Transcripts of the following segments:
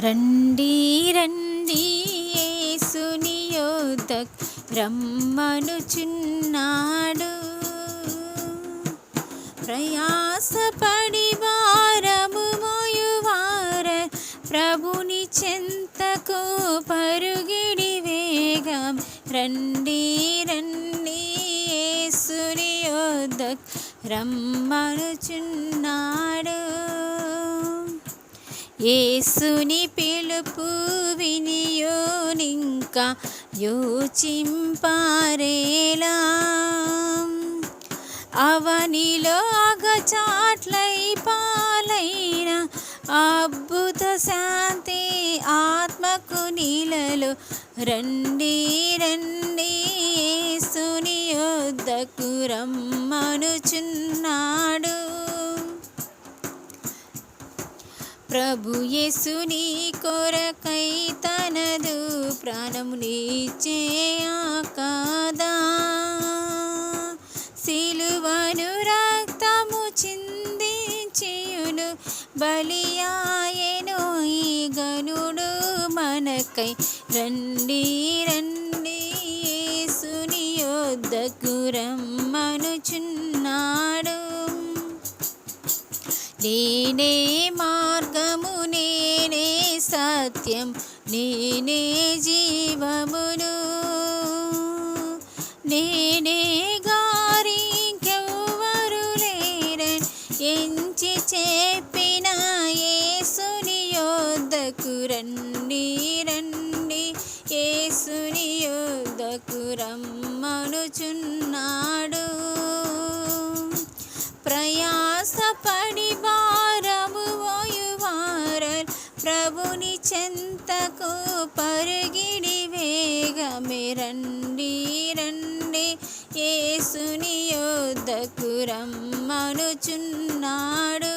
రండి రండి యేసుని యొద్దకు రమ్మనుచున్నాడు ప్రయాసపడి వారము మోయువార ప్రభుని చెంతకు పరుగిడి వేగం. రండి రండి యేసుని రమ్మనుచున్నాడు ఏసుని పిలుపు వినియోనింకా యోచింపారేలా. అవనిలో అగచాట్లై పాలైన అద్భుత శాంతి ఆత్మకు నీలలో రండి యొద్దకు రమ్మనుచున్నాడు ప్రభు యేసుని కొరకై తనదు ప్రాణము నీచే కాదా సిలువను రక్తము చిందించియును బలియాయను ఈ గనుడు మనకై రండి యొద్దకు రమ్మనుచున్నాడు నేనే మార్గము నేనే సత్యం నేనే జీవమును. నేనే గారి ఇంకెవ్వరు లేరన్ ఎంచి చెప్పిన యేసుని యొద్దకు రండి రండి. యోధకు రమ్మ రమ్మనుచున్నాడు ప్రయాసపడి భారము మోయువారల్ ప్రభుని చెంతకు పరుగిడి వేగమే రండి రండి. ఏసుని యోధకు రమ్మనుచున్నాడు.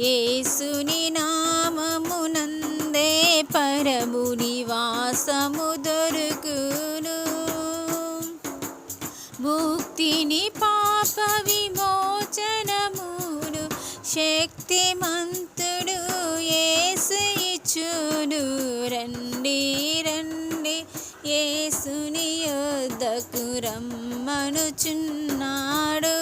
ఏసుని నామమునందే పరముని వాసము దొరుకు ముక్తిని పాప విమోచనమును శక్తిమంతుడు యేసు ఇచ్చును. రండి రండి ఏసుని యొద్దకు రమ్మనుచున్నాడు.